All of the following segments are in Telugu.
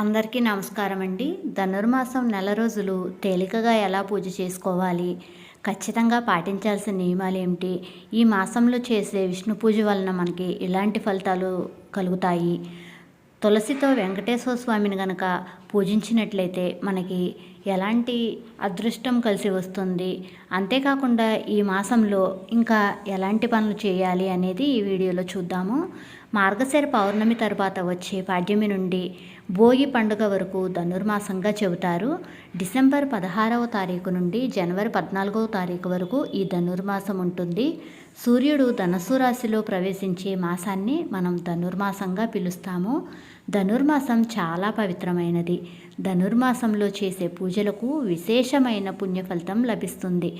అందరికీ నమస్కారం అండి. ధనుర్మాసం నెల రోజులు తేలికగా ఎలా పూజ చేసుకోవాలి? ఖచ్చితంగా పాటించాల్సిన నియమాలు ఏమిటి? ఈ మాసంలో చేసే విష్ణు పూజ వలన మనకి ఎలాంటి ఫలితాలు కలుగుతాయి? తులసితో వెంకటేశ్వర స్వామిని గనక పూజించినట్లయితే మనకి ఎలాంటి అదృష్టం కలిసి వస్తుంది? అంతేకాకుండా ఈ మాసంలో ఇంకా ఎలాంటి పనులు చేయాలి అనేది ఈ వీడియోలో చూద్దాము. మార్గశిర పౌర్ణమి తర్వాత వచ్చే పాడ్యమి నుండి భోగి పండుగ వరకు ధనుర్మాసంగా చెబుతారు. డిసెంబర్ పదహారవ తారీఖు నుండి జనవరి పద్నాలుగవ తారీఖు వరకు ఈ ధనుర్మాసం ఉంటుంది. సూర్యుడు ధనస్సు రాశిలో ప్రవేశించే మాసాన్ని మనం ధనుర్మాసంగా పిలుస్తాము. ధనుర్మాసం చాలా పవిత్రమైనది. ధనుర్మాసంలో చేసే పూజలకు విశేషమైన పుణ్యఫలితం లభిస్తుంది.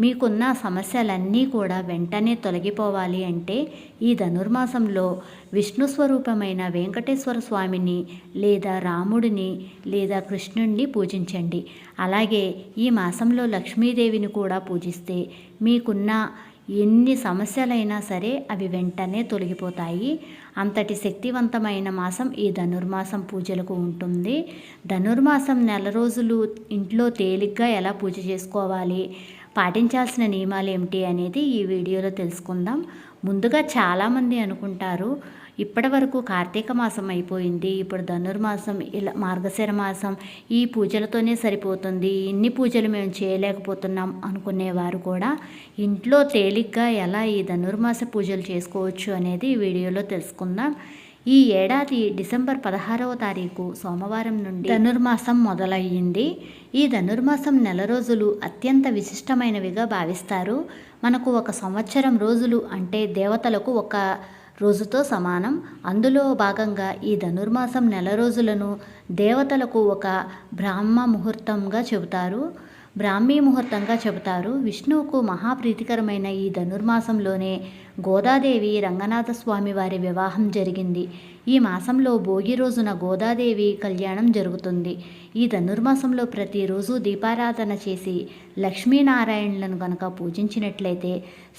మీకున్న సమస్యలన్నీ కూడా వెంటనే తొలగిపోవాలి అంటే ఈ ధనుర్మాసంలో విష్ణు స్వరూపమైన వెంకటేశ్వర స్వామిని లేదా రాముడిని లేదా కృష్ణుడిని పూజించండి. అలాగే ఈ మాసంలో లక్ష్మీదేవిని కూడా పూజిస్తే మీకున్న ఎన్ని సమస్యలైనా సరే అవి వెంటనే తొలగిపోతాయి. అంతటి శక్తివంతమైన మాసం ఈ ధనుర్మాసం పూజలకు ఉంటుంది. ధనుర్మాసం నెల రోజులు ఇంట్లో తేలిగ్గా ఎలా పూజ చేసుకోవాలి పాటించాల్సిన నియమాలు ఏమిటి అనేది ఈ వీడియోలో తెలుసుకుందాం. ముందుగా చాలామంది అనుకుంటారు ఇప్పటి వరకు కార్తీక మాసం అయిపోయింది. ఇప్పుడు ధనుర్మాసం ఇలా మార్గశిర మాసం ఈ పూజలతోనే సరిపోతుంది. ఇన్ని పూజలు మేము చేయలేకపోతున్నాం అనుకునేవారు కూడా ఇంట్లో తేలిగ్గా ఎలా ఈ ధనుర్మాస పూజలు చేసుకోవచ్చు అనేది ఈ వీడియోలో తెలుసుకుందాం. ఈ ఏడాది డిసెంబర్ పదహారవ తారీఖు సోమవారం నుండి ధనుర్మాసం మొదలయ్యింది. ఈ ధనుర్మాసం నెల రోజులు అత్యంత విశిష్టమైనవిగా భావిస్తారు. మనకు ఒక సంవత్సరం రోజులు అంటే దేవతలకు ఒక రోజుతో సమానం. అందులో భాగంగా ఈ ధనుర్మాసం నెల రోజులను దేవతలకు ఒక బ్రాహ్మ ముహూర్తంగా చెబుతారు. బ్రాహ్మీ ముహూర్తంగా చెబుతారు. విష్ణువుకు మహాప్రీతికరమైన ఈ ధనుర్మాసంలోనే గోదాదేవి రంగనాథ స్వామి వారి వివాహం జరిగింది. ఈ మాసంలో భోగి రోజున గోదాదేవి కళ్యాణం జరుగుతుంది. ఈ ధనుర్మాసంలో ప్రతిరోజు దీపారాధన చేసి లక్ష్మీనారాయణులను కనుక పూజించినట్లయితే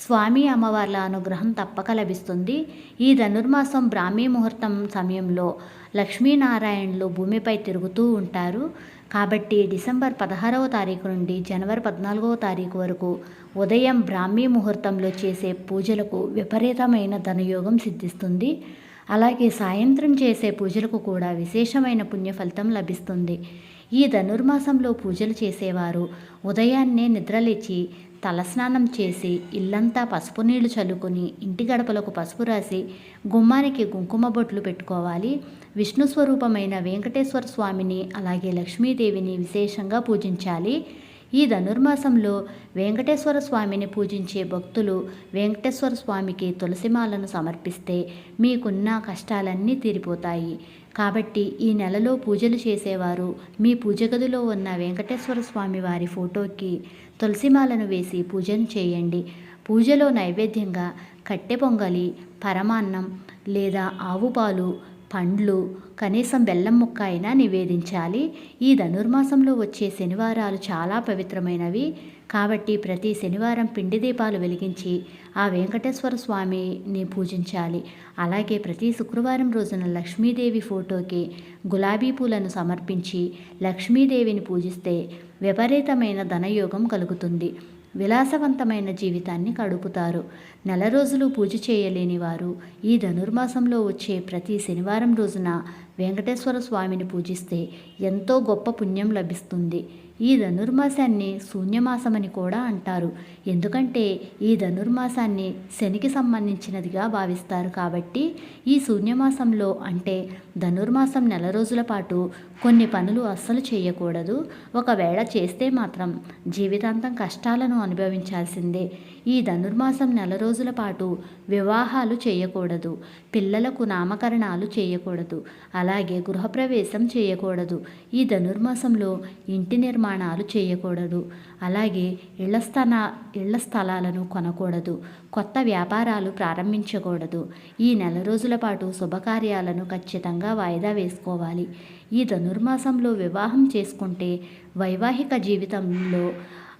స్వామి అమ్మవార్ల అనుగ్రహం తప్పక లభిస్తుంది. ఈ ధనుర్మాసం బ్రాహ్మీ ముహూర్తం సమయంలో లక్ష్మీనారాయణులు భూమిపై తిరుగుతూ ఉంటారు. కాబట్టి డిసెంబర్ పదహారవ తారీఖు నుండి జనవరి పద్నాలుగవ తారీఖు వరకు ఉదయం బ్రాహ్మీ ముహూర్తంలో చేసే పూజలకు విపరీతమైన ధనయోగం సిద్ధిస్తుంది. అలాగే సాయంత్రం చేసే పూజలకు కూడా విశేషమైన పుణ్య ఫలితం లభిస్తుంది. ఈ ధనుర్మాసంలో పూజలు చేసేవారు ఉదయాన్నే నిద్రలేచి తలస్నానం చేసి ఇల్లంతా పసుపు నీళ్ళు చల్లుకొని ఇంటి గడపలకు పసుపు రాసి గుమ్మానికి కుంకుమ బొట్లు పెట్టుకోవాలి. విష్ణు స్వరూపమైన వెంకటేశ్వర స్వామిని అలాగే లక్ష్మీదేవిని విశేషంగా పూజించాలి. ఈ ధనుర్మాసంలో వెంకటేశ్వర స్వామిని పూజించే భక్తులు వెంకటేశ్వర స్వామికి తులసిమాలను సమర్పిస్తే మీకున్న కష్టాలన్నీ తీరిపోతాయి. కాబట్టి ఈ నెలలో పూజలు చేసేవారు మీ పూజ గదిలో ఉన్న వెంకటేశ్వర స్వామి వారి ఫోటోకి తులసిమాలను వేసి పూజను చేయండి. పూజలో నైవేద్యంగా కట్టె పొంగలి పరమాన్నం లేదా ఆవు పాలు పండ్లు కనీసం బెల్లం ముక్క అయినా నివేదించాలి. ఈ ధనుర్మాసంలో వచ్చే శనివారాలు చాలా పవిత్రమైనవి. కాబట్టి ప్రతి శనివారం పిండి దీపాలు వెలిగించి ఆ వెంకటేశ్వర స్వామిని పూజించాలి. అలాగే ప్రతి శుక్రవారం రోజున లక్ష్మీదేవి ఫోటోకి గులాబీ పూలను సమర్పించి లక్ష్మీదేవిని పూజిస్తే విపరీతమైన ధనయోగం కలుగుతుంది. విలాసవంతమైన జీవితాన్ని గడుపుతారు నెల రోజులు పూజ చేయలేని వారు ఈ ధనుర్మాసంలో వచ్చే ప్రతి శనివారం రోజున వెంకటేశ్వర స్వామిని పూజిస్తే ఎంతో గొప్ప పుణ్యం లభిస్తుంది. ఈ ధనుర్మాసాన్ని శూన్యమాసమని కూడా అంటారు. ఎందుకంటే ఈ ధనుర్మాసాన్ని శనికి సంబంధించినదిగా భావిస్తారు కాబట్టి ఈ శూన్యమాసంలో అంటే ధనుర్మాసం నెల రోజుల పాటు కొన్ని పనులు అస్సలు చేయకూడదు. ఒకవేళ చేస్తే మాత్రం జీవితాంతం కష్టాలను అనుభవించాల్సిందే. ఈ ధనుర్మాసం నెల రోజుల పాటు వివాహాలు చేయకూడదు. పిల్లలకు నామకరణాలు చేయకూడదు. అలాగే గృహప్రవేశం చేయకూడదు. ఈ ధనుర్మాసంలో ఇంటి నిర్మాణం నిర్మాణాలు చేయకూడదు. అలాగే ఇళ్ళ స్థన ఇళ్ళ స్థలాలను కొనకూడదు. కొత్త వ్యాపారాలు ప్రారంభించకూడదు. ఈ నెల రోజుల పాటు శుభకార్యాలను ఖచ్చితంగా వాయిదా వేసుకోవాలి. ఈ ధనుర్మాసంలో వివాహం చేసుకుంటే వైవాహిక జీవితంలో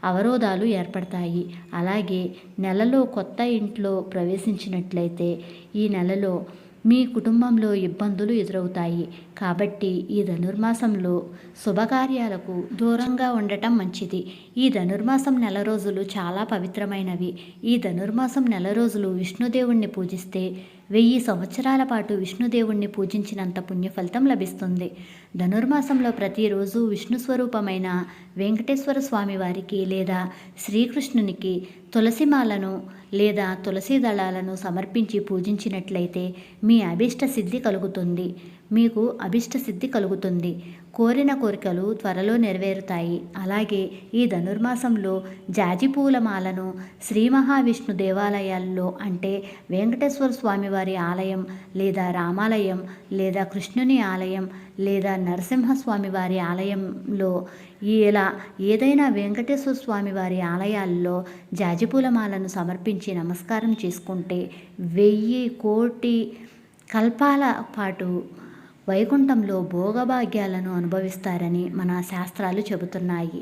అవరోధాలు ఏర్పడతాయి. అలాగే నెలలో కొత్త ఇంట్లో ప్రవేశించినట్లయితే ఈ నెలలో మీ కుటుంబంలో ఇబ్బందులు ఎదురవుతాయి. కాబట్టి ఈ ధనుర్మాసంలో శుభకార్యాలకు దూరంగా ఉండటం మంచిది. ఈ ధనుర్మాసం నెల రోజులు చాలా పవిత్రమైనవి. ఈ ధనుర్మాసం నెల రోజులు విష్ణుదేవుణ్ణి పూజిస్తే వెయ్యి సంవత్సరాల పాటు విష్ణుదేవుణ్ణి పూజించినంత పుణ్యఫలితం లభిస్తుంది. ధనుర్మాసంలో ప్రతిరోజు విష్ణు స్వరూపమైన వెంకటేశ్వర స్వామి వారికి లేదా శ్రీకృష్ణునికి తులసిమాలను లేదా తులసి దళాలను సమర్పించి పూజించినట్లయితే మీ అభిష్ట సిద్ధి కలుగుతుంది. మీకు అభిష్ట సిద్ధి కలుగుతుంది. కోరిన కోరికలు త్వరలో నెరవేరుతాయి. అలాగే ఈ ధనుర్మాసంలో జాజిపూల మాలను శ్రీ మహావిష్ణు దేవాలయాల్లో అంటే వెంకటేశ్వర స్వామి వారి ఆలయం లేదా రామాలయం లేదా కృష్ణుని ఆలయం లేదా నరసింహస్వామి వారి ఆలయంలో ఇలా ఏదైనా వెంకటేశ్వర స్వామి వారి ఆలయాల్లో జాజిపూల మాలను సమర్పించి నమస్కారం చేసుకుంటే వెయ్యి కోటి కల్పాల పాటు వైకుంఠంలో భోగభాగ్యాలను అనుభవిస్తారని మన శాస్త్రాలు చెబుతున్నాయి.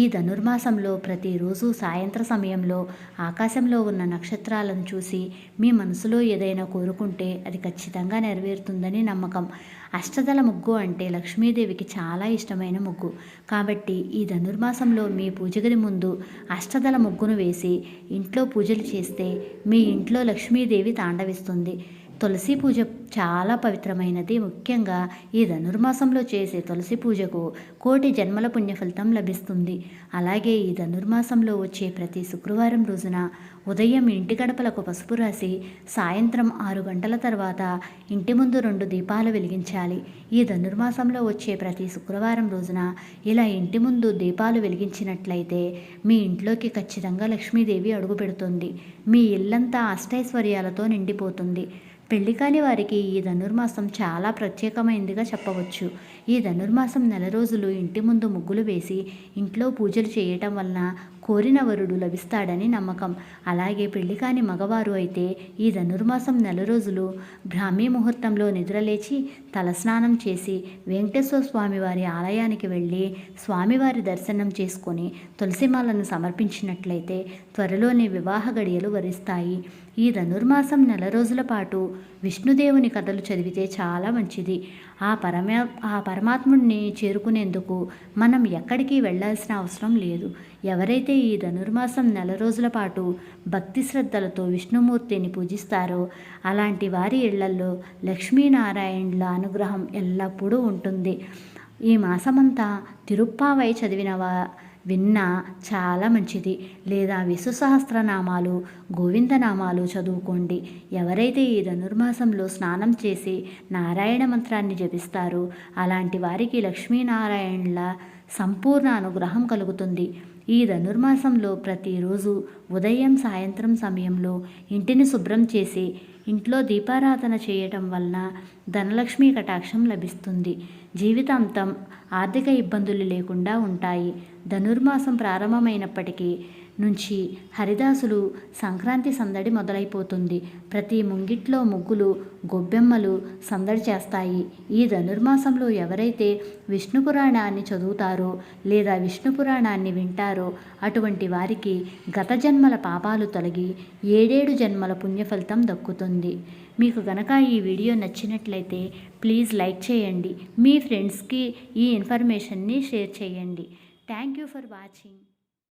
ఈ ధనుర్మాసంలో ప్రతిరోజు సాయంత్ర సమయంలో ఆకాశంలో ఉన్న నక్షత్రాలను చూసి మీ మనసులో ఏదైనా కోరుకుంటే అది ఖచ్చితంగా నెరవేరుతుందని నమ్మకం. అష్టదల ముగ్గు అంటే లక్ష్మీదేవికి చాలా ఇష్టమైన ముగ్గు. కాబట్టి ఈ ధనుర్మాసంలో మీ పూజగది ముందు అష్టదల ముగ్గును వేసి ఇంట్లో పూజలు చేస్తే మీ ఇంట్లో లక్ష్మీదేవి తాండవిస్తుంది. తులసి పూజ చాలా పవిత్రమైనది. ముఖ్యంగా ఈ ధనుర్మాసంలో చేసే తులసి పూజకు కోటి జన్మల పుణ్య ఫలితం లభిస్తుంది. అలాగే ఈ ధనుర్మాసంలో వచ్చే ప్రతి శుక్రవారం రోజున ఉదయం ఇంటి గడపలకు పసుపు రాసి సాయంత్రం ఆరు గంటల తర్వాత ఇంటి ముందు రెండు దీపాలు వెలిగించాలి. ఈ ధనుర్మాసంలో వచ్చే ప్రతి శుక్రవారం రోజున ఇలా ఇంటి ముందు దీపాలు వెలిగించినట్లయితే మీ ఇంట్లోకి ఖచ్చితంగా లక్ష్మీదేవి అడుగుపెడుతుంది మీ ఇల్లంతా అష్టైశ్వర్యాలతో నిండిపోతుంది. పెళ్ళి కాని వారికి ఈ ధనుర్మాసం చాలా ప్రత్యేకమైనదిగా చెప్పవచ్చు. ఈ ధనుర్మాసం నెల రోజులు ఇంటి ముందు ముగ్గులు వేసి ఇంట్లో పూజలు చేయటం వలన కోరిన వరుడు లభిస్తాడని నమ్మకం. అలాగే పెళ్ళి కాని మగవారు అయితే ఈ ధనుర్మాసం నెల రోజులు బ్రాహ్మీ ముహూర్తంలో నిద్రలేచి తలస్నానం చేసి వెంకటేశ్వర స్వామి వారి ఆలయానికి వెళ్ళి స్వామివారి దర్శనం చేసుకొని తులసిమాలను సమర్పించినట్లయితే త్వరలోనే వివాహ గడియలు వరిస్తాయి. ఈ ధనుర్మాసం నెల రోజుల పాటు విష్ణుదేవుని కథలు చదివితే చాలా మంచిది. ఆ పరమ ఆ పరమాత్ముడిని చేరుకునేందుకు మనం ఎక్కడికి వెళ్ళాల్సిన అవసరం లేదు. ఎవరైతే ఈ ధనుర్మాసం నెల రోజుల పాటు భక్తి శ్రద్ధలతో విష్ణుమూర్తిని పూజిస్తారో అలాంటి వారి ఇళ్ళలో లక్ష్మీనారాయణుల అనుగ్రహం ఎల్లప్పుడూ ఉంటుంది. ఈ మాసమంతా తిరుప్పావై చదివిన వా విన్నా చాలా మంచిది. లేదా విశ్వ సహస్రనామాలు గోవిందనామాలు చదువుకోండి. ఎవరైతే ఈ ధనుర్మాసంలో స్నానం చేసి నారాయణ మంత్రాన్ని జపిస్తారో అలాంటి వారికి లక్ష్మీనారాయణుల సంపూర్ణ అనుగ్రహం కలుగుతుంది. ఈ ధనుర్మాసంలో ప్రతిరోజు ఉదయం సాయంత్రం సమయంలో ఇంటిని శుభ్రం చేసి ఇంట్లో దీపారాధన చేయటం వలన ధనలక్ష్మి కటాక్షం లభిస్తుంది. జీవితాంతం ఆర్థిక ఇబ్బందులు లేకుండా ఉంటాయి. ధనుర్మాసం ప్రారంభమైనప్పటికీ నుంచి హరిదాసులు సంక్రాంతి సందడి మొదలైపోతుంది. ప్రతి ముంగిట్లో ముగ్గులు గొబ్బెమ్మలు సందడి చేస్తాయి. ఈ ధనుర్మాసంలో ఎవరైతే విష్ణు పురాణాన్ని చదువుతారో లేదా విష్ణు పురాణాన్ని వింటారో అటువంటి వారికి గత జన్మల పాపాలు తొలగి ఏడేడు జన్మల పుణ్యఫలితం దక్కుతుంది. మీకు గనక ఈ వీడియో నచ్చినట్లయితే ప్లీజ్ లైక్ చేయండి. మీ ఫ్రెండ్స్కి ఈ ఇన్ఫర్మేషన్ని షేర్ చేయండి. Thank you for watching.